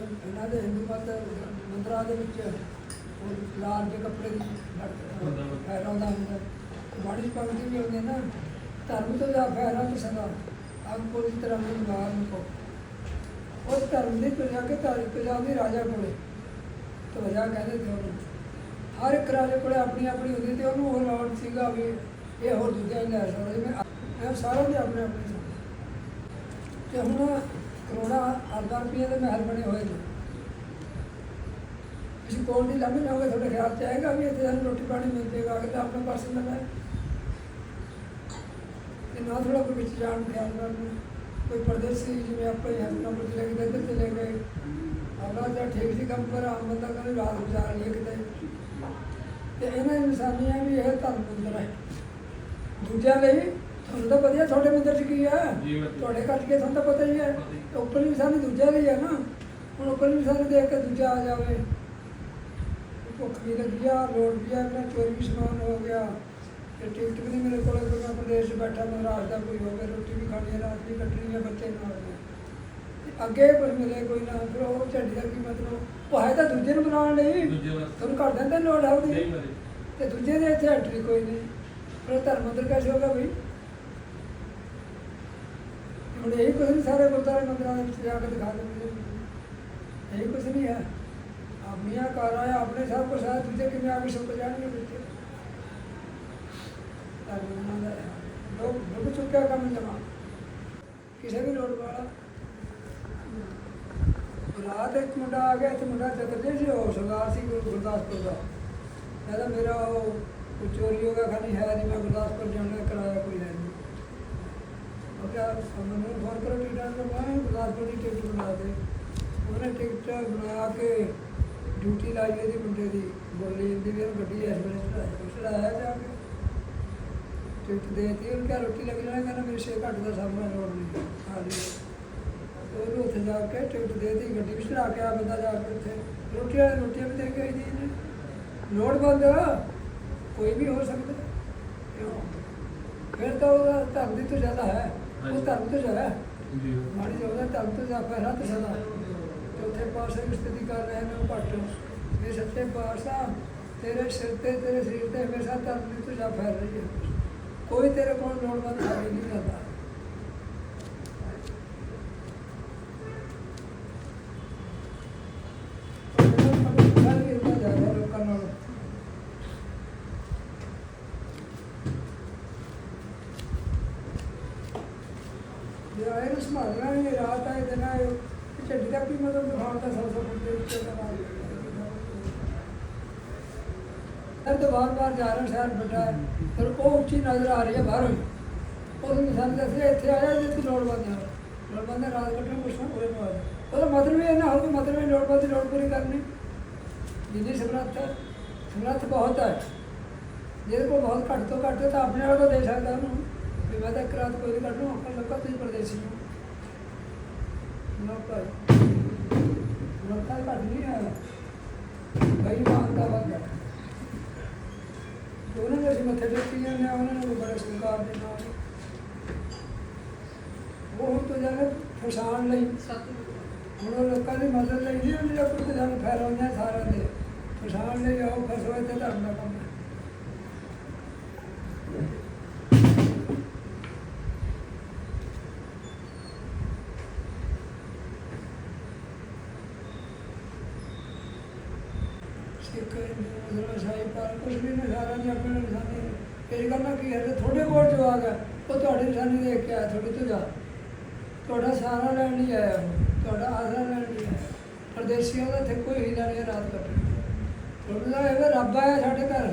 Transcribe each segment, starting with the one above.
ਇਹਨਾਂ ਦੇ ਹਿੰਦੂ ਮਤ ਮੰਦਰਾਂ ਦੇ ਵਿੱਚ ਉਹ ਲਾਲ ਦੇ ਕੱਪੜੇ ਦੀ ਫੈਰਾਉਂਦਾ ਹੁੰਦਾ ਚ ਪੰਕਤੀ ਵੀ ਹੁੰਦੀ ਨਾ ਧਰਮ ਤੋਂ ਜਾ ਫੈਰਾ ਤੇ ਸਦਾ ਆਪ ਕੋਈ ਤਰ੍ਹਾਂ ਦੀ ਮਾਰ ਨੂੰ ਕੋ ਉਸ ਧਰਮ ਦੀ ਪ੍ਰਜਾ ਕੇ ਧਾਰੀ ਪ੍ਰਜਾ ਦੀ ਰਾਜਾ ਕੋਲੇ। ਤੇ ਵਜਾ ਕਹਿੰਦੇ ਤੇ ਉਹਨੂੰ ਹਰ ਇੱਕ ਰਾਜੇ ਕੋਲੇ ਆਪਣੀ ਆਪਣੀ ਹੁੰਦੀ ਤੇ ਉਹਨੂੰ ਉਹ ਲੋੜ ਸੀਗਾ ਵੀ ਇਹ ਹੋਰ ਦੂਜਾ ਸਕਦਾ ਜਿਵੇਂ ਇਹ ਸਾਰਿਆਂ ਦੇ ਆਪਣੇ ਆਪਣੇ ਤੇ ਹੁਣ ਕਰੋੜਾਂ ਅਰਬਾਂ ਰੁਪਏ ਦੇ ਮਹਿਲ ਬਣੇ ਹੋਏ ਨੇ। ਤੁਸੀਂ ਕੋਲ ਦੀ ਲੰਮੇ ਜਾਓਗੇ ਤੁਹਾਡੇ ਖਿਆਲ ਚ ਆਏਗਾ ਵੀ ਇੱਥੇ ਸਾਨੂੰ ਰੋਟੀ ਪਾਣੀ ਮਿਲ ਜਾਏਗਾ ਅਗਰ ਤਾਂ ਆਪਣੇ ਪਾਸੇ ਤੇ ਨਾ ਥੋੜਾ ਕੋਈ ਵਿੱਚ ਜਾਣ ਖਿਆਲ ਕਰਨ ਕੋਈ ਪਰਦੇਸੀ ਜਿਵੇਂ ਆਪਾਂ ਹੀ ਹਸਨਾ ਪੁੱਛ ਲੈ ਕੇ ਇੱਧਰ ਚਲੇ ਗਏ। ਆਪਣਾ ਜਾਂ ਠੀਕ ਸੀ ਕੰਮ ਪਰ ਆਮ ਬੰਦਾ ਕਹਿੰਦੇ ਰਾਤ ਗੁਜ਼ਾਰ ਲਈਏ ਕਿਤੇ। ਤੇ ਇਹਨਾਂ ਦੀ ਵੀ ਇਹ ਧਰਮ ਮੰਦਰ ਹੈ। ਦੂਜਿਆਂ ਲਈ ਤੁਹਾਨੂੰ ਤਾਂ ਵਧੀਆ ਤੁਹਾਡੇ ਮੰਦਰ ਚ ਕੀ ਹੈ ਜੀ। ਤੁਹਾਡੇ ਕੀ ਹੈ, ਤੁਹਾਨੂੰ ਤਾਂ ਪਤਾ ਹੀ ਹੈ ਤੇ ਉੱਪਰਲੀ ਨਿਸ਼ਾਨੀ ਦੂਜਿਆਂ ਲਈ ਹੈ ਨਾ। ਹੁਣ ਉੱਪਰਲੀ ਨਿਸ਼ਾਨੀ ਦੇਖ ਕੇ ਦੂਜਾ ਆ ਜਾਵੇ। ਭੁੱਖ ਵੀ ਲੱਗੀ ਆ ਲੋੜ ਵੀ ਆ ਮੇਰਾ ਚੋਰੀ ਵੀ ਸਮਾਨ ਹੋ ਗਿਆ। ਤੇ ਟਿਕਟ ਵੀ ਨਹੀਂ ਮੇਰੇ ਕੋਲ ਕੋਈ ਮੈਂ ਪ੍ਰਦੇਸ਼ 'ਚ ਬੈਠਾ ਮੈਂ ਰਾਤ ਦਾ ਕੋਈ ਹੋਵੇ ਰੋਟੀ ਵੀ ਖਾਣੀ ਹੈ ਰਾਤ ਵੀ ਕੱਟਣੀ ਹੈ ਬੱਚੇ ਨਾਲ ਤੇ ਅੱਗੇ ਕੁਝ ਮਿਲੇ ਕੋਈ ਨਾ ਫਿਰ ਉਹ ਝੱਡੀ ਦਾ ਕੀ ਮਤਲਬ? ਉਹ ਹੈ ਤਾਂ ਦੂਜੇ ਨੂੰ ਬਣਾਉਣ ਲਈ। ਦੂਜੇ ਵਾਸਤੇ। ਤੁਹਾਨੂੰ ਘਰ ਦਿੰਦੇ ਲੋੜ ਹੈ ਉਹਦੀ। ਨਹੀਂ ਮਰੇ। ਤੇ ਦੂਜੇ ਦੇ ਇੱਥੇ ਐਂਟਰੀ ਕੋਈ ਨਹੀਂ। ਫਿਰ ਧਰਮ ਮੰਦਰ ਕੈਸੇ ਹੋਗਾ ਬਈ? ਹੁਣ ਇਹੀ ਕੁਝ ਨਹੀਂ ਸਾਰੇ ਗੁਰਦੁਆਰੇ ਮੰਦਿਰਾਂ ਦੇ ਵਿੱਚ ਜਾ ਕੇ ਦਿਖਾ ਦਿੰਦੇ ਇਹੀ ਕੁਝ ਨਹੀਂ ਹੈ। ਆ ਮੀਆਂ ਘਰ ਆਪਣੇ ਸਭ ਕੁਛ ਹੈ ਦੂਜੇ ਕਿਵੇਂ ਆ ਕੇ ਸੁੱਕ ਜਾਣਗੇ ਵਿੱਚ? ਧਰਮ ਹੈ। ਲੋਕ ਚੁੱਕਿਆ ਕੰਮ ਜਮਾ। ਕਿਸੇ ਵੀ ਲੋੜ ਵਾਲਾ। ਰਾਤ ਇੱਕ ਮੁੰਡਾ ਆ ਗਿਆ, ਤੇ ਮੁੰਡਾ ਚਤਰਜੇ ਸੀ, ਉਹ ਸਰਦਾਰ ਸੀ ਗੁਰਦਾਸਪੁਰ ਦਾ। ਕਹਿੰਦਾ ਮੇਰਾ ਉਹ ਚੋਰੀ ਹੋ ਗਿਆ ਖਾਲੀ ਹੈ ਨਹੀਂ ਮੈਂ ਗੁਰਦਾਸਪੁਰ ਜਾਣਾ ਦਾ ਕਿਰਾਇਆ ਕੋਈ ਹੈ ਨਹੀਂ ਉਹ ਕਿਹਾ ਟਿਕਟਾਂ ਦਾ ਗੁਰਦਾਸਪੁਰ ਦੀ ਟਿਕਟ ਬਣਾ ਦੇ? ਉਹਨੇ ਟਿਕਟ ਬਣਾ ਕੇ ਡਿਊਟੀ ਲਾਈ ਇਹਦੀ ਮੁੰਡੇ ਦੀ। ਬੋਲੀ ਦੀ ਵੀ ਗੱਡੀ ਇਸ ਵੇਲੇ ਚੜਾਇਆ ਚੜਾਇਆ ਜਾ ਕੇ। ਟਿਕਟ ਦੇਤੀ ਉਹ ਕਿਹਾ ਰੋਟੀ ਲੱਗ ਜਾਣਾ, ਕਹਿੰਦਾ ਮੇਰੇ ਛੇ ਘੱਟ ਦਾ ਸਾਹਮਣਾ ਲੋੜ ਨਹੀਂ ਆ ਲਈ। ਉਹਨੂੰ ਉੱਥੇ ਜਾ ਕੇ ਟਿਕਟ ਦੇ ਦੇਤੀ, ਗੱਡੀ ਵਿੱਚ ਚੜਾ ਕੇ ਆ ਬੰਦਾ ਜਾ ਕੇ ਉੱਥੇ। ਰੋਟੀ ਵਾਲੀ ਰੋਟੀਆਂ ਵੀ ਦੇ ਕੇ ਆਈ ਦੀ ਲੋੜ ਬੰਦ ਕੋਈ ਵੀ ਹੋ ਸਕਦਾ। ਫਿਰ ਤਾਂ ਉਹਦਾ ਧਰਮ ਦੀ ਤੋਂ ਜ਼ਿਆਦਾ ਹੈ। ਉਹ ਧਰਮ ਤੋਂ ਹੈ ਜੀ। ਮਾੜੀ ਜਿਹੀ ਉਹਦਾ ਧਰਮ ਤੋਂ ਜ਼ਿਆਦਾ ਹੈ ਰੱਤ ਸਦਾ। ਚੌਥੇ ਪਾਸੇ ਵੀ ਸਥਿਤੀ ਕਰ ਰਹੇ ਨੇ ਉਹ ਘੱਟ ਇਹ ਸੱਚੇ ਪਾਤਸ਼ਾਹ ਤੇਰੇ ਸਿਰ ਤੇ ਤੇਰੇ ਸਰੀਰ ਤੇ ਹਮੇਸ਼ਾ ਧਰਮ ਦੀ ਤੋਂ ਜ਼ਿਆਦਾ ਫੈਲ ਰਹੀ ਹੈ। ਕੋਈ ਤੇਰੇ ਕੋਲ ਲੋੜਵੰਦ ਨਹੀਂ ਜਾਂਦਾ। ਜੇ ਆਏ ਸੰਭਾਲਣਾ ਨਹੀਂ ਰਾਤ ਆਏ ਦਿਨ ਆਏ ਝੱਡੀ ਦਾ ਕੀ ਮਤਲਬ? ਦਿਖਾਉਣ ਦਾ ਸੌ ਸੌ ਦੇ ਉੱਤੇ ਸਰ ਤੋਂ ਬਾਰ ਬਾਰ ਜਾ ਰਿਹਾ ਸ਼ਹਿਰ ਵੱਡਾ ਹੈ। ਪਰ ਉਹ ਉੱਚੀ ਨਜ਼ਰ ਆ ਰਹੀ ਹੈ ਬਾਹਰੋਂ ਹੀ ਉਹ ਸਾਨੂੰ ਦੱਸਿਆ ਇੱਥੇ ਆਇਆ ਜੇ ਤੂੰ ਹੈ ਲੋੜ ਬੰਦ ਹੈ, ਰਾਤ ਕੱਟਣ ਕੁਛ ਨਾ ਹੋਏ ਨਾ ਉਹਦਾ ਮਤਲਬ ਇਹ ਨਾ ਹੋ ਕਿ ਮਤਲਬ ਇਹ ਲੋੜ ਦੀ ਲੋੜ ਪੂਰੀ ਕਰਨੀ। ਜਿੰਨੀ ਸਮਰੱਥ ਹੈ ਸਮਰੱਥ ਬਹੁਤ ਹੈ। ਜਿਹਦੇ ਕੋਲ ਬਹੁਤ ਘੱਟ ਤੋਂ ਘੱਟ ਤਾਂ ਆਪਣੇ ਵਾਲਾ ਤਾਂ ਦੇ ਸਕਦਾ ਉਹਨੂੰ। ਵੀ ਮੈਂ ਤਾਂ ਇੱਕ ਰਾਤ ਕੋਈ ਨਹੀਂ ਕੱਢਣਾ ਆਪਾਂ ਲੋਕਾਂ ਤੁਸੀਂ ਪਰਦੇਸੀ ਹੋ। ਲੋਕਾਂ ਲੋਕਾਂ ਦਾ ਘੱਟ ਨਹੀਂ ਹੈ ਕਈ ਮਾਨ ਦਾ ਬੰਦਾ ਉਹਨਾਂ ਦੇ ਅਸੀਂ ਮੱਥੇ ਟੇਕੀ ਜਾਂਦੇ ਸਤਿਕਾਰ ਦੇ ਨਾਲ। ਉਹ ਹੁਣ ਤੋਂ ਜਾਣੇ ਫਸਾਣ ਲਈ। ਹੁਣ ਲੋਕਾਂ ਦੀ ਮਦਦ ਲਈ ਨਹੀਂ ਉਹਨੇ ਕੋਈ ਤੇ ਫੈਲਾਉਂਦੇ ਸਾਰਿਆਂ ਦੇ। ਫਸਾਣ ਲਈ ਆਓ ਫਸੋਏ ਤੇ ਧਰਮ ਦਾ ਕੰਮ ਹੈ ਪਰ ਕੁਝ ਵੀ ਨਹੀਂ ਆਪਣੇ ਨਿਸ਼ਾਨੀ ਨੇ ਇਹ ਕੀ ਹੈ ਤੁਹਾਡੇ ਕੋਲ ਜੋ ਆ ਉਹ ਤੁਹਾਡੀ ਨਿਸ਼ਾਨੀ ਦੇਖ ਕੇ ਆਇਆ ਤੁਹਾਡੇ ਤੋਂ ਜਾ ਤੁਹਾਡਾ ਸਹਾਰਾ ਲੈਣ ਨਹੀਂ ਆਇਆ ਉਹ, ਤੁਹਾਡਾ ਆਸਰਾ ਲੈਣ ਨਹੀਂ ਆਇਆ ਪਰਦੇਸੀਆਂ ਦਾ ਇੱਥੇ ਕੋਈ ਹੀਲਾ ਨਹੀਂ। ਰਾਤ ਕੱਟਣੀ ਤੁਹਾਡਾ ਇਹ ਰੱਬ ਆਇਆ ਸਾਡੇ ਘਰ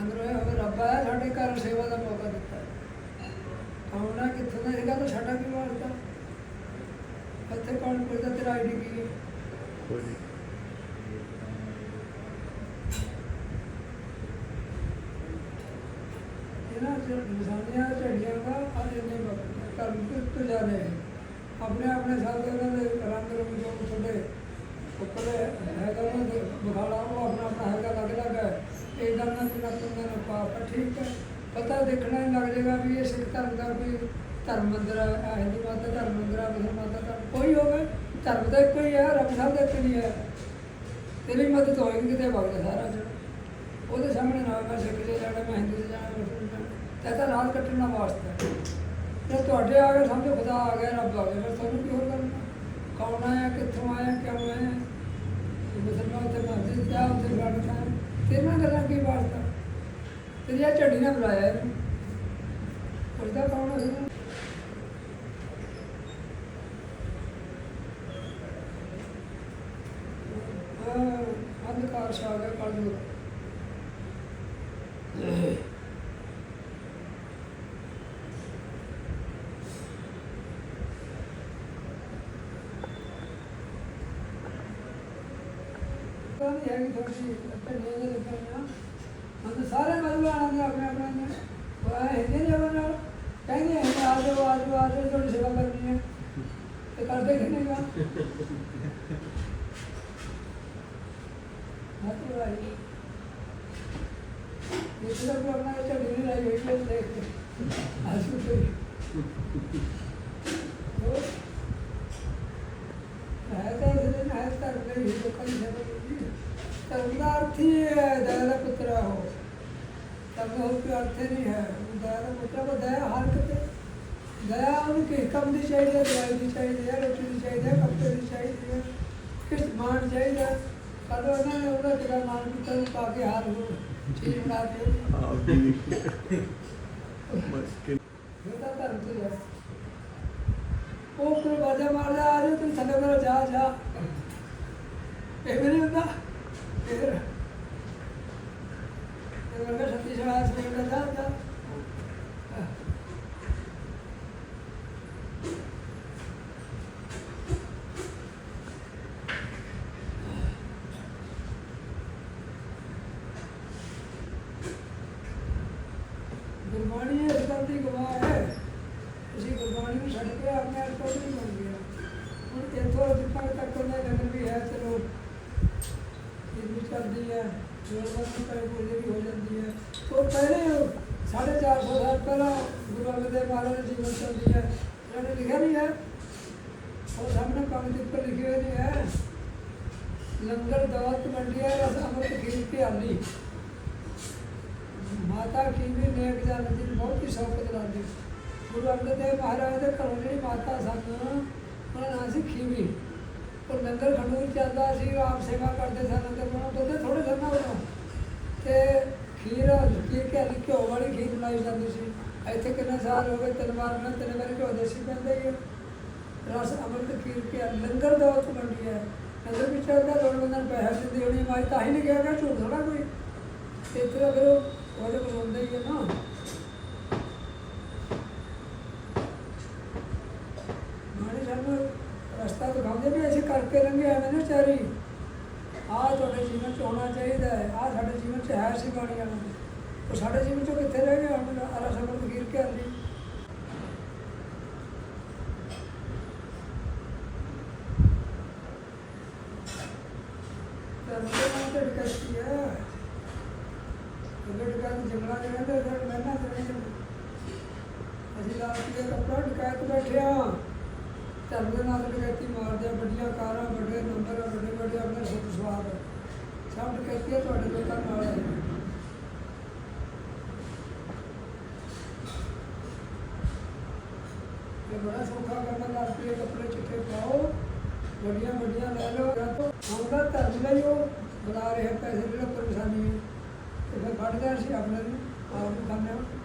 ਅੰਦਰੋਂ ਇਹ ਰੱਬ ਆਇਆ ਸਾਡੇ ਘਰ ਸੇਵਾ ਦਾ ਮੌਕਾ ਦਿੱਤਾ ਆਉਣਾ ਕਿੱਥੋਂ ਦਾ ਹੈਗਾ ਤਾਂ ਸਾਡਾ ਕੀ ਵਾਸਤਾ ਇੱਥੇ ਕੌਣ ਪੁੱਛਦਾ ਤੇਰਾ ਆਈਡੀ ਕੀ ਹੈ ਇਹਨਾਂ ਨਿਸ਼ਾਨੀਆਂ ਝੜੀਆਂ ਦਾ ਅੱਜ ਇੰਨੇ ਕਰਮ ਤੋਂ ਜਾ ਰਹੇ ਆਪਣੇ ਆਪਣੇ ਸਾਥ ਉਹਨਾਂ ਦੇ ਰੰਗ ਰੰਗ ਜੋ ਤੁਹਾਡੇ ਉੱਪਰ ਹੈਗਾ ਉਹਨਾਂ ਦੇ ਬਖਾੜਾ ਉਹ ਆਪਣਾ ਆਪਣਾ ਹੈਗਾ ਲੱਗ ਲੱਗ ਹੈ। ਇਹ ਗੱਲ ਜਿਹੜਾ ਤੁੰਦਾ ਨਾ ਪਾਪ ਠੀਕ ਹੈ। ਪਤਾ ਦੇਖਣਾ ਹੀ ਲੱਗ ਜਾਏਗਾ ਵੀ ਇਹ ਸਿੱਖ ਧਰਮ ਦਾ ਕੋਈ ਧਰਮ ਮੰਦਰ ਹੈ ਹਿੰਦੂ ਮਤ ਦਾ ਧਰਮ ਮੰਦਰ ਹੈ ਮੁਸਲਮਾਨ ਦਾ ਧਰਮ, ਕੋਈ ਹੋਵੇ, ਧਰਮ ਤਾਂ ਇੱਕੋ ਹੀ ਹੈ, ਰੱਬ ਸਾਹਿਬ ਦਾ ਇੱਕ ਹੀ ਹੈ। ਤੇਰੀ ਮਦਦ ਹੋਏਗੀ ਕਿਤੇ ਵਗ ਜਾ ਸਾਰਾ ਉਹਦੇ ਸਾਹਮਣੇ ਨਾ ਮੈਂ ਸਿੱਖ ਜੇ ਜਾਣਾ, ਮੈਂ ਹਿੰਦੂ 'ਚ ਜਾਣਾ ਮੈਂ ਰਾਤ ਕੱਟਣ ਵਾਸਤਾ ਜੇ ਤੁਹਾਡੇ ਆ ਗਏ ਸਮਝੋ ਖੁਦਾ ਆ ਗਿਆ, ਰੱਬ ਆ ਗਿਆ, ਫਿਰ ਤੁਹਾਨੂੰ ਕੀ ਹੋਰ ਕਰਨਾ? ਕੌਣ ਆਇਆ, ਕਿੱਥੋਂ ਆਇਆ, ਕਿਉਂ ਆਇਆ? ਮੁਸਲਮਾਨ ਤੇ ਮਸਜਿਦ ਕਿਆ ਉੱਥੇ ਲੜਦਾ ਹੈ। ਗੱਲਾਂ ਕੀ ਵਾਸਤਾ? ਤੇਰੀ ਆ ਝੜੀ ਨੇ ਬੁਲਾਇਆ ਇਹਨੂੰ, ਪੁੱਛਦਾ ਕੌਣ ਹੈ ਅੰਧਕਾਰ ਛਾ ਗਿਆ ਕੱਲ ਨੂੰ ਨਹੀਂ ਹੈਗੀ ਥੋੜੀ ਅੱਛਾ ਨਹੀਂ ਜੇ ਲੱਗਣਾ ਹਾਂ ਸਾਰੇ ਮਜ਼ਲੂਆਂ ਨੇ ਆਪਣੇ ਆਪਣੇ ਨੇ। ਉਹ ਹੈ ਹਿੰਦੇ ਨੇ ਉਹਨਾਂ ਨਾਲ। ਕਹਿੰਦੇ ਹੈ ਆ ਜਾਓ ਆ ਜਾਓ ਆ ਜਾਓ ਤੁਹਾਡੀ ਸੇਵਾ ਕਰਨੀ ਹੈ। ਤੇ ਕਰਦੇ ਕਿੰਨੇ ਗਾ ਮਤ ਭਾਈ ਇਹ ਤਾਂ ਕੋਈ ਆਪਣਾ ਝੜੀ ਨਹੀਂ ਲਾਈ ਹੋਈ ਹੈ ਦੇਖ ਕੇ ਆਸੂ ਤੇ ਉਹ ਹੈ ਤਾਂ ਇਸ ਦਿਨ ਹੈ ਤਾਂ ਨਹੀਂ ਲੋਕਾਂ ਦੀ ਸੇਵਾ ਕੀਤੀ ਧਰਮ ਦਾ ਅਰਥ ਹੀ ਹੈ ਦਇਆ ਦਾ ਪੁੱਤਰ ਹੋ ਧਰਮ ਹੋਰ ਕੋਈ ਅਰਥ ਹੀ ਨਹੀਂ ਹੈ ਦਇਆ ਦਾ ਪੁੱਤਰ ਕੋ ਦਇਆ ਹਰ ਕਿਤੇ ਦਇਆ ਉਹਨੂੰ ਕਿਸ ਕੰਮ ਦੀ ਚਾਹੀਦੀ ਹੈ ਦਵਾਈ ਦੀ ਚਾਹੀਦੀ ਹੈ ਰੋਟੀ ਦੀ ਚਾਹੀਦੀ ਹੈ ਕੱਪੜੇ ਦੀ ਚਾਹੀਦੀ ਹੈ ਕਿਸ ਮਾਨ ਚਾਹੀਦਾ ਕਦੋਂ ਉਹਨਾਂ ਨੇ ਉਹਦਾ ਜਿਹੜਾ ਮਾਨ ਕੀਤਾ ਉਹ ਪਾ ਕੇ ਹਾਰ ਹੋ ਚੀਜ਼ ਬਣਾ ਕੇ ਮੁਸ਼ਕਿਲ ਇਹ ਤਾਂ ਧਰਮ ਤੇ ਹੈ ਉਹ ਕੋਈ ਬਾਜਾ ਮਾਰਦਾ ਆ ਜਾ ਤੂੰ ਥੱਲੇ ਮੇਰਾ ਜਾ ਜਾ ਇਹ ਵੀ ਨਹੀਂ ਹੁੰਦਾ ਫਿਰ ਇਹ ਵਰਗਾ ਸੱਤੀ ਸ਼ਰਾਬ ਸੇ ਦਾ ਜਾ ਜਾ ਗੁਰਬਾਣੀ ਇਸ ਗੱਲ ਦੀ ਗਵਾਹ ਹੈ ਤੁਸੀਂ ਗੁਰਬਾਣੀ ਨੂੰ ਛੱਡ ਕੇ ਆਪਣੇ ਆਪ ਤੋਂ ਨਹੀਂ ਬਣ ਗਿਆ ਹੁਣ ਇੱਥੋਂ ਜਿੱਥਾਂ ਤੱਕ ਉਹਦਾ ਨਗਰ ਵੀ ਹੈ ਚਲੋ ਇਹ ਵੀ ਚੱਲਦੀ ਹੈ ਜੋਰਬੰਦ ਪੈ ਬੋਲੇ ਵੀ ਹੋ ਜਾਂਦੀ ਹੈ ਉਹ ਪਹਿਲੇ ਉਹ ਸਾਢੇ ਚਾਰ ਸੌ ਸਾਲ ਪਹਿਲਾਂ ਗੁਰੂ ਅੰਗਦ ਦੇਵ ਮਹਾਰਾਜ ਦੀ ਜੀਵਨ ਚੱਲਦੀ ਹੈ ਇਹਨਾਂ ਲਿਖਿਆ ਨਹੀਂ ਹੈ ਉਹ ਸਾਹਮਣੇ ਕੰਮ ਦੇ ਉੱਪਰ ਲਿਖੇ ਨਹੀਂ ਹੈ ਲੰਗਰ ਦਾਤ ਮੰਡੀ ਰਸ ਅੰਮ੍ਰਿਤ ਖੀਰ ਕੇ ਆਲੀ ਮਾਤਾ ਖੀਵੀ ਨੇਕ ਜਨ ਦੀ ਬਹੁਤ ਹੀ ਸ਼ੌਕਤ ਲਾਉਂਦੀ ਗੁਰੂ ਅੰਗਦ ਦੇਵ ਮਹਾਰਾਜ ਦੇ ਘਰੋਂ ਜਿਹੜੀ ਮਾਤਾ ਸਨ, ਉਹਨਾਂ ਨਾਂ ਸੀ ਖੀਵੀ। ਉਹ ਲੰਗਰ ਖੰਡੂਰ ਚੱਲਦਾ ਸੀ ਉਹ ਆਪ ਸੇਵਾ ਕਰਦੇ ਸਨ ਲੰਗਰ ਬਣਾਉ ਦੁੱਧ ਥੋੜੇ ਸਨ ਉਦੋਂ ਤੇ ਖੀਰ ਖੀਰ ਕੇ ਅਲੀ ਘਿਓ ਵਾਲੀ ਖੀਰ ਬਣਾਈ ਜਾਂਦੀ ਸੀ। ਇੱਥੇ ਕਿੰਨੇ ਸਾਲ ਹੋ ਗਏ, ਤਿੰਨ ਵਾਰ ਮੈਂ ਤਿੰਨ ਵਾਰੀ ਘਿਓ ਦੇਸੀ ਪੈਂਦਾ ਹੀ ਹੈ ਰਸ, ਅੰਮ੍ਰਿਤ ਖੀਰ ਕੇ ਲੰਗਰ ਦੌਲਤ ਮੰਡੀ ਹੈ। ਲੰਗਰ ਵਿੱਚ ਚੱਲਦਾ, ਲੋੜ ਬੰਦਨ ਪੈਸੇ ਦਿੰਦੀ ਹੋਣੀ ਮਾਈ ਤਾਂ ਹੀ ਨਹੀਂ ਕਿਹਾ ਕਿ ਝੂਠ ਥੋੜਾ ਕੋਈ। ਤੇ ਇੱਥੇ ਅਗਰ ਉਹਦੇ ਕੋਲ ਹੁੰਦਾ ਹੀ ਹੈ ਨਾ ਮਾਣੇ ਸਾਨੂੰ ਰਸਤਾ ਦਿਖਾਉਂਦੇ ਵੀ ਅਸੀਂ ਕਰਕੇ ਲੰਘੇ ਐਵੇਂ ਨਾ ਚਾਰੀ। ਆਹ ਤੁਹਾਡੇ ਜੀਵਨ ਚ ਹੋਣਾ ਚਾਹੀਦਾ ਹੈ। ਆਹ ਸਾਡੇ ਜੀਵਨ ਚ ਹੈ ਸੀ ਬਾਣੀ ਵਾਲਾ। ਉਹ ਸਾਡੇ ਜੀਵਨ ਚੋਂ ਕਿੱਥੇ ਰਹਿ ਗਿਆ? ਹੁਣ ਅਰਾ ਸਬਰ ਫਕੀਰ ਕੇ ਆਲੀ ਜੰਗਲਾਂ ਦੇ ਕਹਿੰਦੇ ਫਿਰ ਮੈਂ ਅਸੀਂ ਲਾਸਟ ਦੇ ਕੱਪੜਾ ਡਕੈਤ ਬੈਠੇ ਧਰਮ ਦੇ ਨਾਲ ਡਕੈਤੀ ਮਾਰਦੇ ਆ, ਵੱਡੀਆਂ ਕਾਰਾਂ, ਵੱਡੇ ਨੰਬਰ ਵੱਡੇ ਵੱਡੇ ਆਪਣੇ ਸੁਖ ਸਵਾਦ ਸਭ ਡਕੈਤੀ ਆ ਤੁਹਾਡੇ ਲੋਕਾਂ ਨਾਲ ਹੈ ਇਹ ਬੜਾ ਸੌਖਾ ਕਰਨਾ ਲੱਗ ਪਏ ਕੱਪੜੇ ਚਿੱਟੇ ਪਾਓ, ਵੱਡੀਆਂ ਵੱਡੀਆਂ ਲੈ ਲਓ ਜਾਂ ਤੋਂ ਆਉਂਦਾ ਧਰਮ ਲਈ ਉਹ ਬੁਲਾ ਰਿਹਾ ਪੈਸੇ, ਜਿਹੜਾ ਪਰੇਸ਼ਾਨੀ ਹੈ ਤੇ ਫਿਰ ਫੜ ਗਿਆ ਸੀ ਆਪਣੇ ਨੂੰ, ਆਪ ਨੂੰ ਖਾਂਦੇ ਹਾਂ